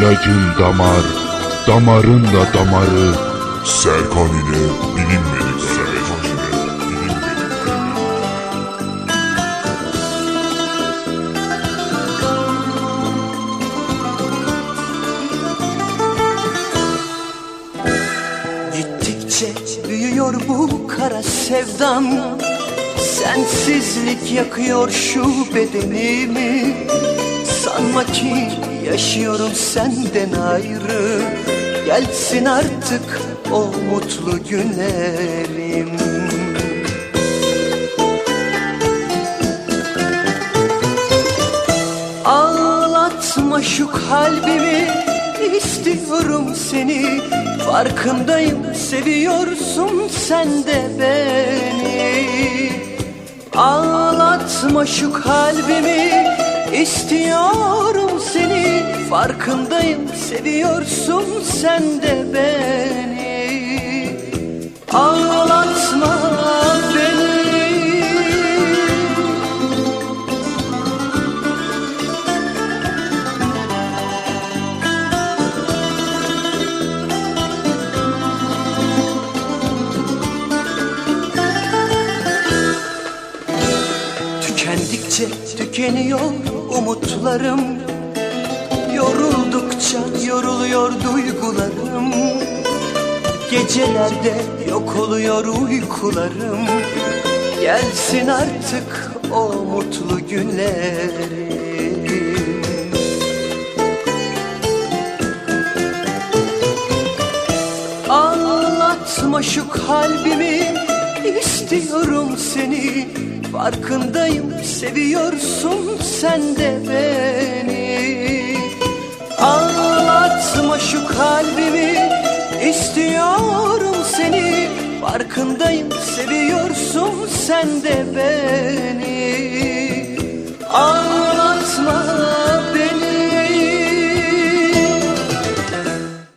İlacın damar, damarın da damarı. Serkan ile bilinmedik Gittikçe büyüyor bu kara sevdam Sensizlik yakıyor şu bedenimi. Sanma ki yaşıyorum senden ayrı. Gelsin artık o mutlu günlerim. Ağlatma şu kalbimi istiyorum seni. Farkındayım seviyorsun sen de beni. Ağlatma şu kalbimi istiyorum seni Farkındayım seviyorsun sen de beni. Ağlatma beni. Tükendikçe tükeniyor umutlarım. Yoruldukça yoruluyor duygularım. Gecelerde yok oluyor uykularım. Gelsin artık o mutlu günlerim. Ağlatma şu kalbimi istiyorum seni. Farkındayım seviyorsun sen de beni. Ağlatma şu kalbimi. İstiyorum seni. Farkındayım seviyorsun sen de beni